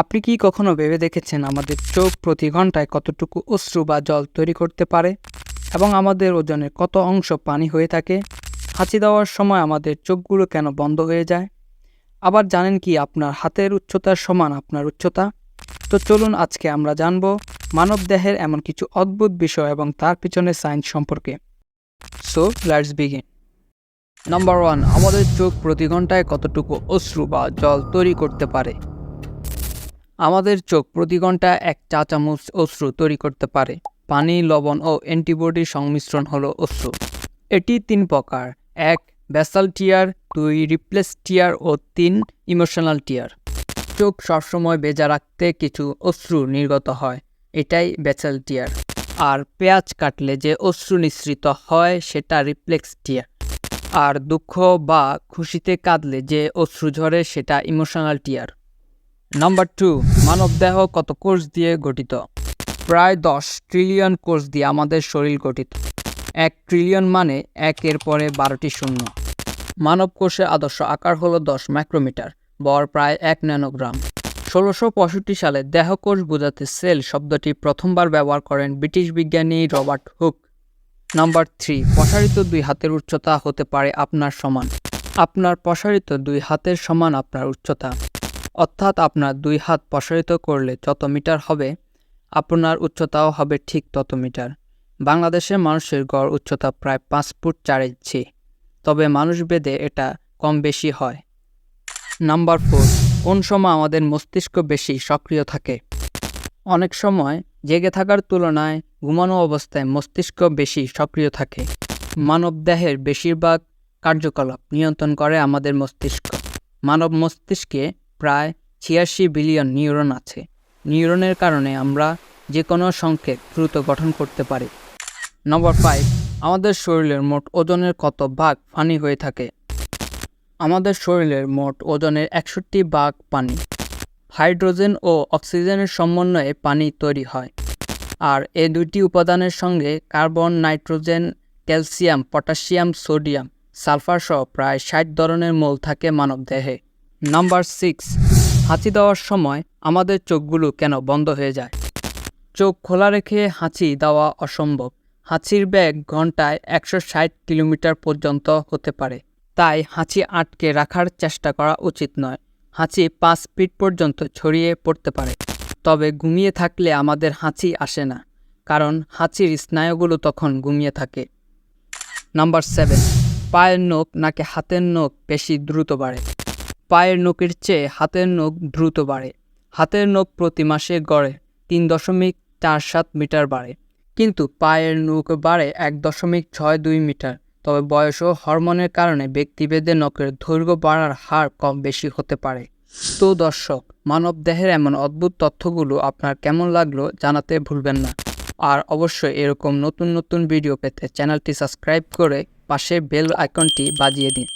আপনি কি কখনো ভেবে দেখেছেন আমাদের চোখ প্রতি ঘন্টায় কতটুকু অশ্রু বা জল তৈরি করতে পারে? এবং আমাদের ওজনের কত অংশ পানি হয়ে থাকে? হাঁচি দেওয়ার সময় আমাদের চোখগুলো কেন বন্ধ হয়ে যায়? আবার জানেন কি আপনার হাতের উচ্চতার সমান আপনার উচ্চতা? তো চলুন আজকে আমরা জানব মানবদেহের এমন কিছু অদ্ভুত বিষয় এবং তার পিছনে সায়েন্স সম্পর্কে। So, let's begin. Number one, আমাদের চোখ প্রতি ঘন্টায় কতটুকু অশ্রু বা জল তৈরি করতে পারে? আমাদের চোখ প্রতি ঘন্টায় এক চা চামচ অশ্রু তৈরি করতে পারে। পানি, লবণ ও অ্যান্টিবডির সংমিশ্রণ হলো অশ্রু। এটি তিন প্রকার। এক, ব্যাসাল টিয়ার, দুই, রিপ্লেস টিয়ার ও তিন, ইমোশনাল টিয়ার। চোখ সবসময় বেজা রাখতে কিছু অশ্রু নির্গত হয়। এটাই ব্যাসাল টিয়ার। আর পেঁয়াজ কাটলে যে অশ্রু নিঃসৃত হয়, সেটা রিফ্লেক্স টিয়ার। আর দুঃখ বা খুশিতে কাঁদলে যে অশ্রু ঝরে, সেটা ইমোশনাল টিয়ার। নাম্বার টু মানবদেহ কত কোষ দিয়ে গঠিত? প্রায় দশ ট্রিলিয়ন কোষ দিয়ে আমাদের শরীর গঠিত। এক ট্রিলিয়ন মানে একের পরে বারোটি শূন্য। মানব কোষের আদর্শ আকার হলো দশ মাইক্রোমিটার বর প্রায় এক ন্যানোগ্রাম। ষোলোশো পঁয়ষট্টি সালে দেহকোষ বোঝাতে সেল শব্দটি প্রথমবার ব্যবহার করেন ব্রিটিশ বিজ্ঞানী রবার্ট হুক। নাম্বার থ্রি প্রসারিত দুই হাতের উচ্চতা হতে পারে আপনার সমান। আপনার প্রসারিত দুই হাতের সমান আপনার উচ্চতা। অর্থাৎ আপনার দুই হাত প্রসারিত করলে যত মিটার হবে, আপনার উচ্চতাও হবে ঠিক তত মিটার। বাংলাদেশের মানুষের গড় উচ্চতা প্রায় পাঁচ ফুট চার ইঞ্চি। তবে মানুষভেদে এটা কম বেশি হয়। নাম্বার ফোর, কোন সময় আমাদের মস্তিষ্ক বেশি সক্রিয় থাকে? অনেক সময় জেগে থাকার তুলনায় ঘুমানো অবস্থায় মস্তিষ্ক বেশি সক্রিয় থাকে। মানবদেহের বেশিরভাগ কার্যকলাপ নিয়ন্ত্রণ করে আমাদের মস্তিষ্ক। মানব মস্তিষ্কে প্রায় ছিয়াশি বিলিয়ন নিউরন আছে। নিউরনের কারণে আমরা যে কোনো সংকেত দ্রুত গঠন করতে পারি। নম্বর ফাইভ, আমাদের শরীরের মোট ওজনের কত ভাগ পানি হয়ে থাকে? আমাদের শরীরের মোট ওজনের একষট্টি ভাগ পানি। হাইড্রোজেন ও অক্সিজেনের সমন্বয়ে পানি তৈরি হয়। আর এই দুইটি উপাদানের সঙ্গে carbon, nitrogen, calcium, potassium, sodium, sulphur সহ প্রায় ষাট ধরনের মৌল থাকে মানবদেহে। নাম্বার সিক্স হাঁচি দেওয়ার সময় আমাদের চোখগুলো কেন বন্ধ হয়ে যায়? চোখ খোলা রেখে হাঁচি দেওয়া অসম্ভব। হাঁচির বেগ ঘন্টায় একশো ষাট কিলোমিটার পর্যন্ত হতে পারে। তাই হাঁচি আটকে রাখার চেষ্টা করা উচিত নয়। হাঁচি পাঁচ ফিট পর্যন্ত ছড়িয়ে পড়তে পারে। তবে ঘুমিয়ে থাকলে আমাদের হাঁচি আসে না, কারণ হাঁচির স্নায়ুগুলো তখন ঘুমিয়ে থাকে। নাম্বার সেভেন পায়ের নখ নাকি হাতের নখ বেশি দ্রুত বাড়ে? পায়ের নখের চেয়ে হাতের নখ দ্রুত বাড়ে। হাতের নখ প্রতি মাসে গড়ে তিন দশমিক চার সাত মিটার বাড়ে। কিন্তু পায়ের নখ বাড়ে এক দশমিক ছয় দুই মিটার। তবে বয়স ও হরমোনের কারণে ব্যক্তিভেদে নখের দৈর্ঘ্য বাড়ার হার কম বেশি হতে পারে। তো দর্শক, মানব দেহের এমন অদ্ভুত তথ্যগুলো আপনার কেমন লাগল জানাতে ভুলবেন না। আর অবশ্যই এরকম নতুন নতুন ভিডিও পেতে চ্যানেলটি সাবস্ক্রাইব করে পাশে বেল আইকনটি বাজিয়ে দিন।